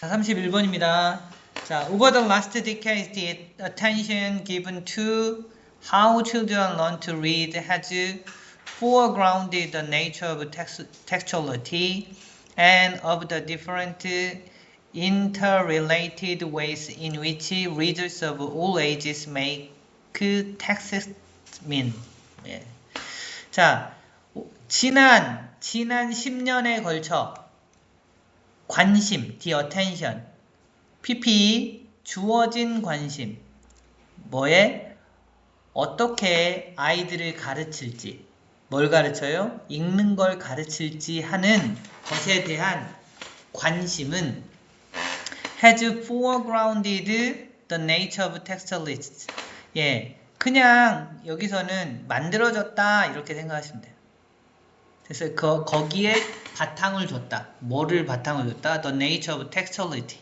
자, 31번입니다. 자, over the last decade, the attention given to how children learn to read has foregrounded the nature of text, textuality and of the different interrelated ways in which readers of all ages make text mean. 예. 자, 지난 지난 10년에 걸쳐 관심, the attention, PP 주어진 관심, 뭐에 어떻게 아이들을 가르칠지, 뭘 가르쳐요? 읽는 걸 가르칠지 하는 것에 대한 관심은 has foregrounded the nature of textualists. 예, 그냥 여기서는 만들어졌다 이렇게 생각하시면 돼요. 그래서 그, 거기에 바탕을 줬다. 뭐를 바탕을 줬다? The nature of textuality.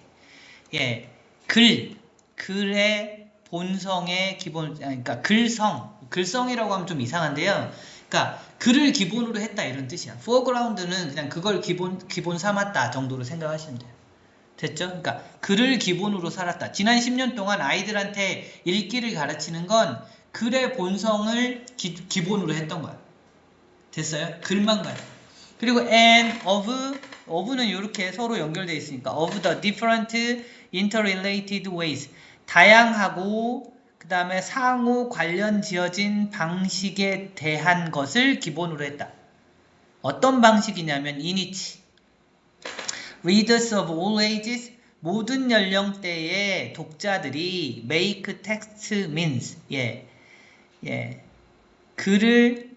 예, 글, 글의 본성의 기본, 그러니까 글성, 글성이라고 하면 좀 이상한데요. 그러니까 글을 기본으로 했다 이런 뜻이야. foreground는 그냥 그걸 기본 기본 삼았다 정도로 생각하시면 돼요. 됐죠? 그러니까 글을 기본으로 살았다. 지난 10년 동안 아이들한테 읽기를 가르치는 건 글의 본성을 기, 기본으로 했던 거야. 됐어요? 글만 가요. 그리고 and of of는 이렇게 서로 연결되어 있으니까 of the different interrelated ways 다양하고 그 다음에 상호 관련 지어진 방식에 대한 것을 기본으로 했다. 어떤 방식이냐면 which readers of all ages 모든 연령대의 독자들이 make text means 예, 예, 글을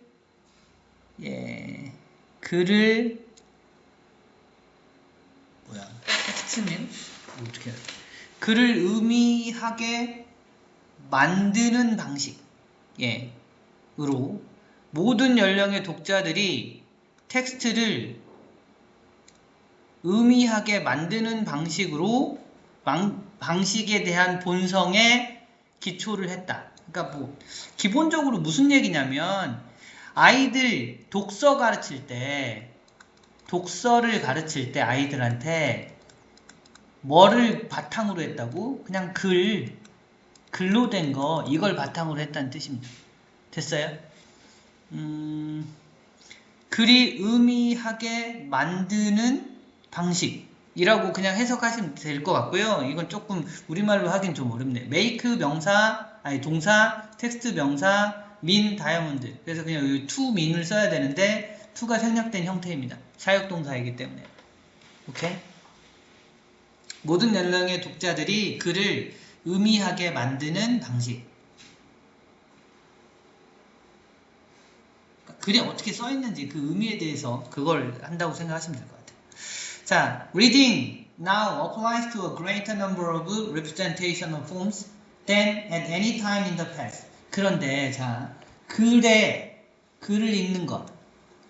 예, 글을 뭐야? 텍스트 means 어떻게 해야 돼? 글을 의미하게 만드는 방식. 예, 으로 모든 연령의 독자들이 텍스트를 의미하게 만드는 방식으로 방, 방식에 대한 본성에 기초를 했다. 그러니까 뭐 기본적으로 무슨 얘기냐면 아이들 독서 가르칠 때 독서를 가르칠 때 아이들한테 뭐를 바탕으로 했다고? 그냥 글 글로 된 거 이걸 바탕으로 했다는 뜻입니다. 됐어요? 음, 글이 의미하게 만드는 방식이라고 그냥 해석하시면 될 것 같고요. 이건 조금 우리말로 하긴 좀 어렵네. make 명사, 아니 동사, 텍스트 명사, 민 다이아몬드. 그래서 그냥 이 to 민을 써야 되는데 to가 생략된 형태입니다. 사역동사이기 때문에. 오케이? 모든 연령의 독자들이 글을 의미하게 만드는 방식. 글이 어떻게 써 있는지 그 의미에 대해서 그걸 한다고 생각하시면 될 것 같아요. 자, reading now applies to a greater number of representational forms than at any time in the past. 그런데 자, 글에 글을 읽는 것,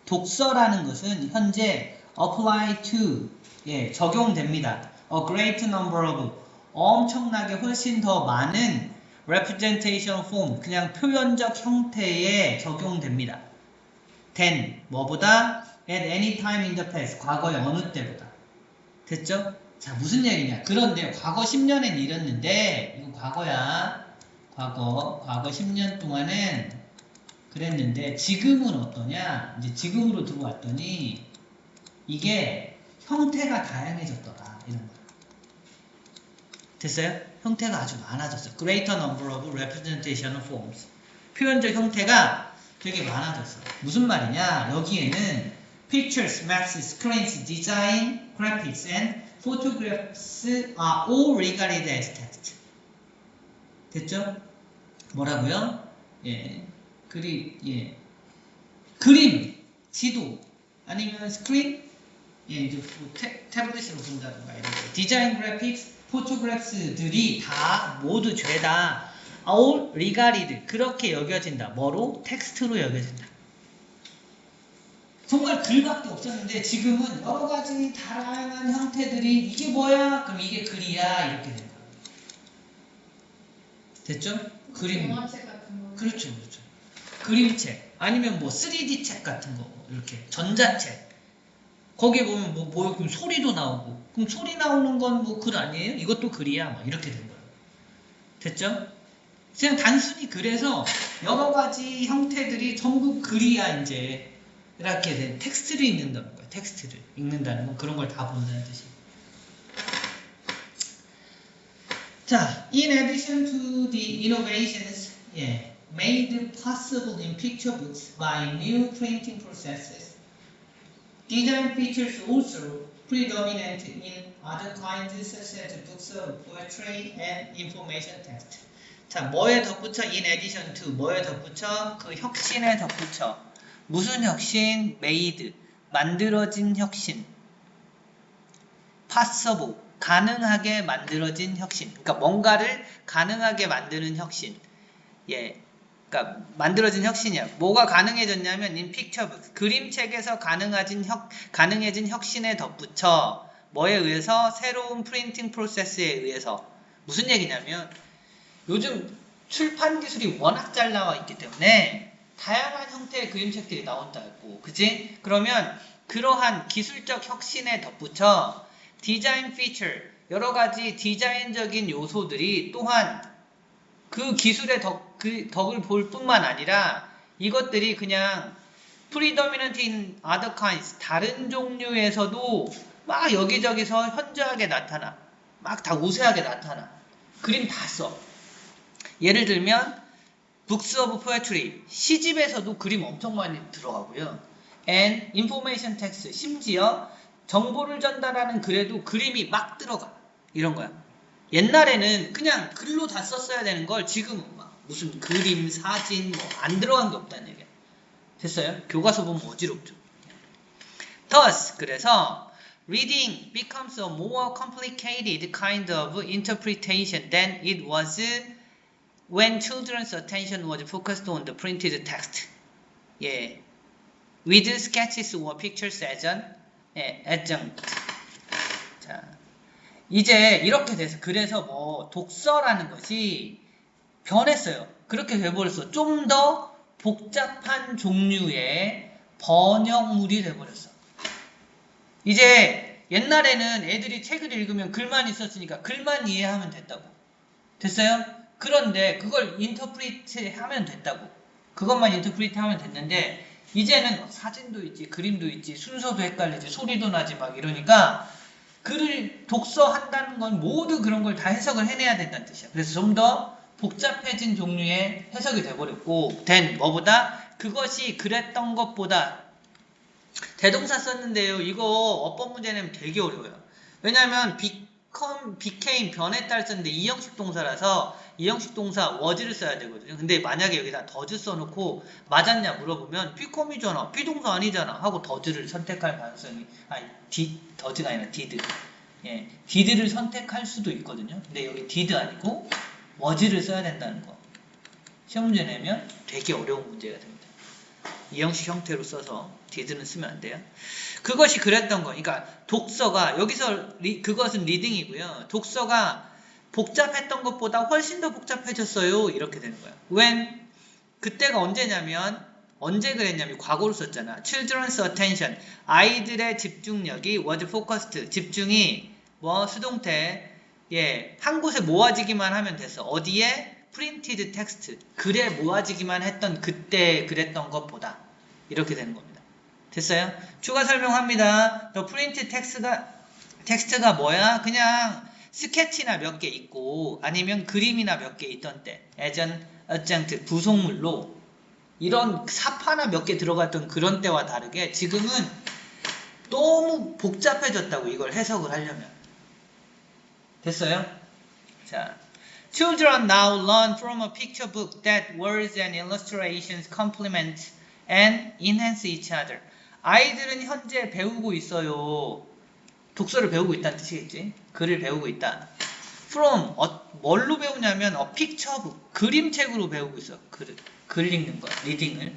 독서라는 것은 현재 apply to 예, 적용됩니다. a great number of 엄청나게 훨씬 더 많은 representation form 그냥 표현적 형태에 적용됩니다. than 뭐보다 at any time in the past 과거의 어느 때보다 됐죠? 자 무슨 얘기냐 그런데 과거 10년엔 이랬는데 이거 과거야 과거 과거 10년 동안은 그랬는데 지금은 어떠냐 이제 지금으로 들어왔더니 이게 형태가 다양해졌더라 이런 거 됐어요? 형태가 아주 많아졌어요. Greater number of representational forms. 표현적 형태가 되게 많아졌어요. 무슨 말이냐? 여기에는 pictures, maps, screens, design, graphics, and photographs are all regarded as text. 됐죠? 뭐라고요? 예, 그리, 예, 그림, 지도, 아니면 스크린, 예, 이제 뭐 태, 태블릿으로 본다든가 이런 거. 디자인 그래픽스, 포토그래프들이 다 모두 죄다 all regarded 그렇게 여겨진다. 뭐로? 텍스트로 여겨진다. 정말 글밖에 없었는데 지금은 여러 가지 다양한 형태들이 이게 뭐야? 그럼 이게 글이야 이렇게 된 거예요. 됐죠? 그림. 동화책 같은 거. 그렇죠, 그렇죠. 그림책 아니면 뭐 3D 책 같은 거 이렇게 전자책 거기에 보면 뭐, 뭐 그럼 소리도 나오고 그럼 소리 나오는 건 뭐 글 아니에요? 이것도 글이야 뭐 이렇게 된 거예요. 됐죠? 그냥 단순히 그래서 여러 가지 형태들이 전부 글이야 이제 이렇게 된 텍스트를 읽는다는 거예요. 텍스트를 읽는다는 건 그런 걸 다 본다는 뜻이. 자, in addition to the innovations yeah, made possible in picture books by new printing processes, design features also predominant in other kinds such as books of poetry and information text. 자, 뭐에 덧붙여? in addition to 뭐에 덧붙여? 그 혁신에 덧붙여. 무슨 혁신? made 만들어진 혁신. possible 가능하게 만들어진 혁신. 그러니까 뭔가를 가능하게 만드는 혁신. 예. 그러니까 만들어진 혁신이야. 뭐가 가능해졌냐면 picture book 그림책에서 가능해진 혁 가능해진 혁신에 덧붙여 뭐에 의해서 새로운 프린팅 프로세스에 의해서 무슨 얘기냐면 요즘 출판 기술이 워낙 잘 나와 있기 때문에 다양한 형태의 그림책들이 나온다고 그지? 그러면 그러한 기술적 혁신에 덧붙여 디자인 피처 여러 가지 디자인적인 요소들이 또한 그 기술의 덕, 그 덕을 볼 뿐만 아니라 이것들이 그냥 predominant in other kinds 다른 종류에서도 막 여기저기서 현저하게 나타나 막 다 우세하게 나타나 그림 다 써. 예를 들면 Books of Poetry 시집에서도 그림 엄청 많이 들어가고요. And Information Text 심지어 정보를 전달하는 글에도 그림이 막 들어가. 이런 거야. 옛날에는 그냥 글로 다 썼어야 되는 걸 지금은 막 무슨 그림, 사진 뭐 안 들어간 게 없다는 얘기야. 됐어요? 교과서 보면 어지럽죠. Thus 그래서 reading becomes a more complicated kind of interpretation than it was when children's attention was focused on the printed text. 예. with sketches or pictures as an 예, adjunct. 자, 이제 이렇게 돼서 그래서 뭐 독서라는 것이 변했어요. 그렇게 돼버렸어. 좀 더 복잡한 종류의 번역물이 돼버렸어. 이제 옛날에는 애들이 책을 읽으면 글만 있었으니까 글만 이해하면 됐다고. 됐어요? 그런데 그걸 인터프리트 하면 됐다고. 그것만 인터프리트 하면 됐는데 이제는 사진도 있지, 그림도 있지, 순서도 헷갈리지, 소리도 나지 막 이러니까 글을 독서한다는 건 모두 그런 걸 다 해석을 해내야 된다는 뜻이야. 그래서 좀 더 복잡해진 종류의 해석이 돼버렸고, 된 뭐보다 그것이 그랬던 것보다 대동사 썼는데요. 이거 어법 문제 내면 되게 어려워요. 왜냐하면 become, became 따라 썼는데 이 형식 동사라서 이 형식 동사 was를 써야 되거든요. 근데 만약에 여기다 does 써놓고 맞았냐 물어보면 become이잖아. 비동사 아니잖아. 하고 does를 선택할 가능성이 아니 did, does가 아니라 did. 예, did를 선택할 수도 있거든요. 근데 여기 did 아니고 was를 써야 된다는 거. 시험 문제 내면 되게 어려운 문제가 됩니다. 이 형식 형태로 써서 did는 쓰면 안 돼요. 그것이 그랬던 거. 그러니까 독서가 여기서 리, 그것은 리딩이고요. 독서가 복잡했던 것보다 훨씬 더 복잡해졌어요. 이렇게 되는 거야. when 그때가 언제냐면 언제 그랬냐면 과거로 썼잖아. children's attention 아이들의 집중력이 was focused 집중이 뭐 수동태 예, 한 곳에 모아지기만 하면 됐어. 어디에? printed text 글에 모아지기만 했던 그때 그랬던 것보다 이렇게 되는 겁니다. 됐어요? 추가 설명합니다. 더 프린트 텍스트가 텍스트가 뭐야? 그냥 스케치나 몇 개 있고 아니면 그림이나 몇 개 있던 때 예전 어장트 부속물로 이런 사파나 몇 개 들어갔던 그런 때와 다르게 지금은 너무 복잡해졌다고 이걸 해석을 하려면 됐어요? 자, children now learn from a picture book that words and illustrations complement and enhance each other. 아이들은 현재 배우고 있어요. 독서를 배우고 있다는 뜻이겠지. 글을 배우고 있다. From 어, 뭘로 배우냐면 어, 픽처북 그림책으로 배우고 있어. 글, 글 읽는 거, 리딩을.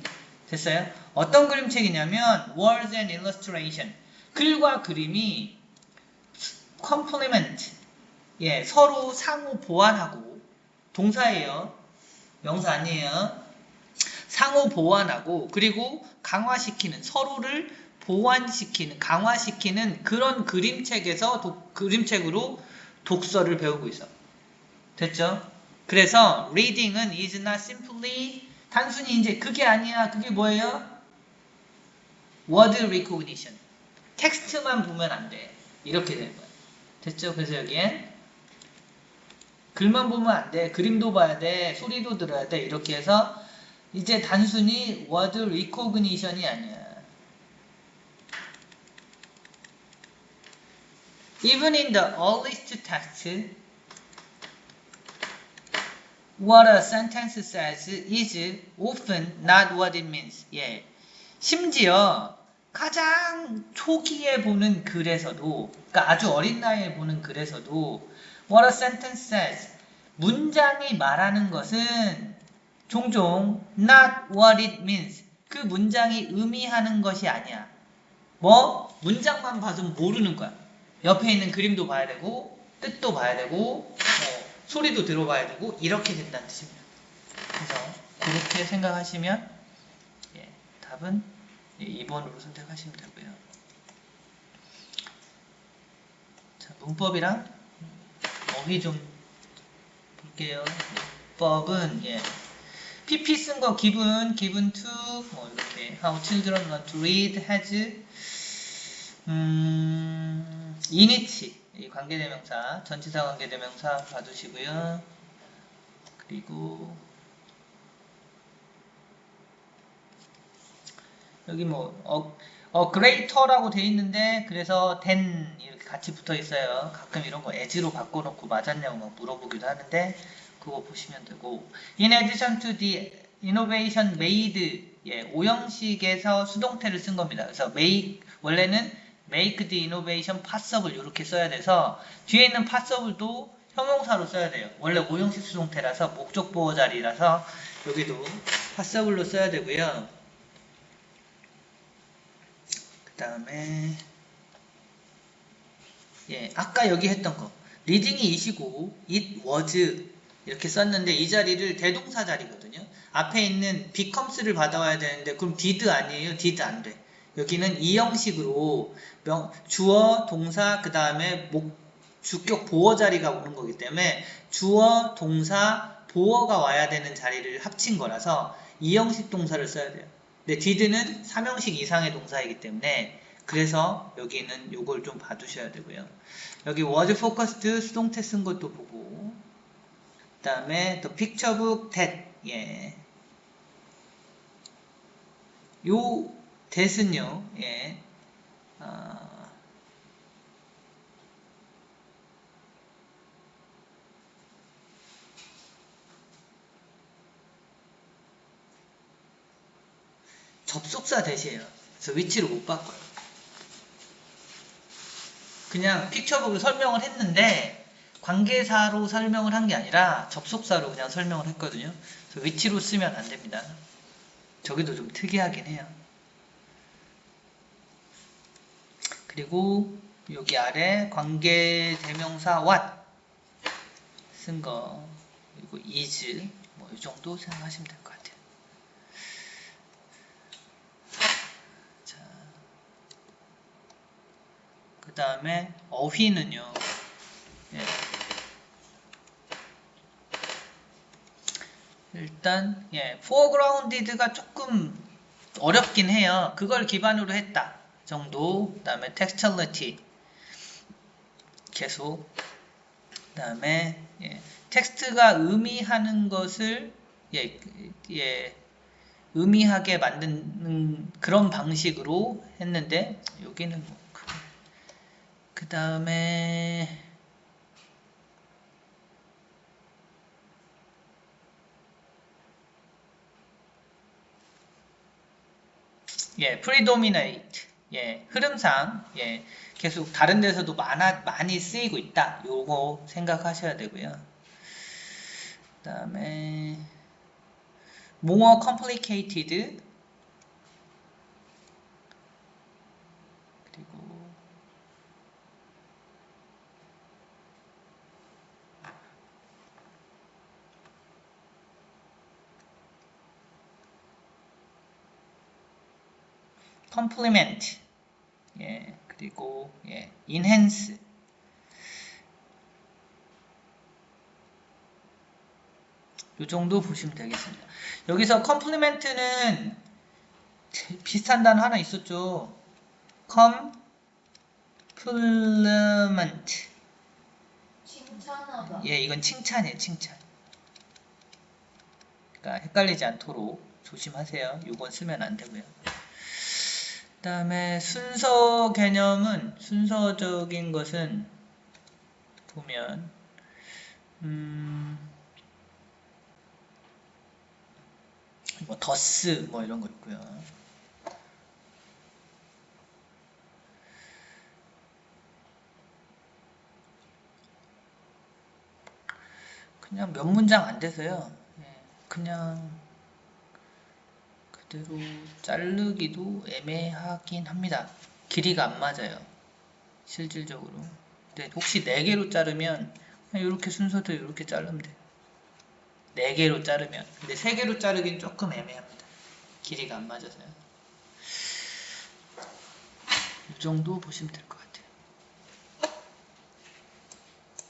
됐어요? 어떤 그림책이냐면 Words and Illustration 글과 그림이 complement 예, 서로 상호 보완하고 동사예요. 명사 아니에요. 상호 보완하고 그리고 강화시키는 서로를 보완시키는, 강화시키는 그런 그림책에서 독- 그림책으로 독서를 배우고 있어. 됐죠? 그래서 reading은 is not simply 단순히 이제 그게 아니야. 그게 뭐예요? word recognition. 텍스트만 보면 안 돼. 이렇게 되는 거야. 됐죠? 그래서 여기엔 글만 보면 안 돼. 그림도 봐야 돼. 소리도 들어야 돼. 이렇게 해서 이제 단순히 word recognition이 아니야. Even in the earliest text, what a sentence says is often not what it means. 예. 심지어 가장 초기에 보는 글에서도, 그러니까 아주 어린 나이에 보는 글에서도 what a sentence says 문장이 말하는 것은 종종 not what it means 그 문장이 의미하는 것이 아니야. 뭐 문장만 봐도 모르는 거야. 옆에 있는 그림도 봐야 되고 뜻도 봐야 되고 뭐, 소리도 들어봐야 되고 이렇게 된다는 뜻입니다. 그래서 그렇게 생각하시면 예, 답은 2번으로 선택하시면 되고요. 자, 문법이랑 어휘 좀 볼게요. 문법은 예, PP 쓴거 기분, 기분 to 뭐 이렇게 How children want to read has 음, 이니치 이 관계대명사 전치사 관계대명사 봐두시고요. 그리고 여기 뭐 어, 어 그레이터라고 돼 있는데 그래서 된 이렇게 같이 붙어 있어요. 가끔 이런 거 as로 바꿔놓고 맞았냐고 막 물어보기도 하는데 그거 보시면 되고 In addition to the innovation made 예, 오형식에서 수동태를 쓴 겁니다. 그래서 make 원래는 make the innovation possible 이렇게 써야 돼서 뒤에 있는 possible도 형용사로 써야 돼요. 원래 오형식 수동태라서 목적 보호 자리라서 여기도 possible로 써야 되고요. 그 다음에 예, 아까 여기 했던 거 리딩이 이시고 it was 이렇게 썼는데 이 자리를 대동사 자리거든요. 앞에 있는 becomes를 받아와야 되는데 그럼 did 아니에요? did 안 돼. 여기는 이 형식으로 명, 주어, 동사, 그 다음에 목, 주격 보어 자리가 오는 거기 때문에 주어, 동사, 보어가 와야 되는 자리를 합친 거라서 이 형식 동사를 써야 돼요. 근데 did는 3형식 이상의 동사이기 때문에 그래서 여기는 요걸 좀 봐두셔야 되고요. 여기 was focused 수동태 쓴 것도 보고 그 다음에 또 book that 예. 요 that은요 예. 아, 접속사 대시예요. 그래서 위치를 못 바꿔요. 그냥 픽처북을 설명을 했는데 관계사로 설명을 한 게 아니라 접속사로 그냥 설명을 했거든요. 위치로 쓰면 안 됩니다. 저기도 좀 특이하긴 해요. 그리고 여기 아래 관계 대명사 what 쓴 거 그리고 is 뭐 이 정도 생각하시면 될 것 같아요. 자, 그 다음에 어휘는요. 예. 일단 예, foregrounded가 조금 어렵긴 해요. 그걸 기반으로 했다 정도. 그 다음에 textuality 계속. 그 다음에 예, 텍스트가 의미하는 것을 예, 예, 의미하게 만드는 그런 방식으로 했는데 여기는 뭐 그 다음에 예, predominate. 예, 흐름상 예, 계속 다른 데서도 많아, 많이 쓰이고 있다. 요거 생각하셔야 되고요. 그 다음에 more complicated 그리고 complement 그리고 예, enhance 이 정도 보시면 되겠습니다. 여기서 컴플리멘트는 비슷한 단어 하나 있었죠. 컴플리멘트 칭찬하다. 예, 이건 칭찬이에요, 칭찬. 그러니까 헷갈리지 않도록 조심하세요. 이건 쓰면 안 되고요. 그 다음에 순서 개념은 순서적인 것은 보면 음, 뭐 더스 뭐 이런 거 있고요. 그냥 몇 문장 안 돼서요. 예, 그냥 그대로 자르기도 애매하긴 합니다. 길이가 안 맞아요. 실질적으로. 근데 혹시 4개로 자르면 이렇게 순서도 이렇게 자르면 돼요. 4개로 자르면. 근데 3개로 자르긴 조금 애매합니다. 길이가 안 맞아서요. 이 정도 보시면 같아요.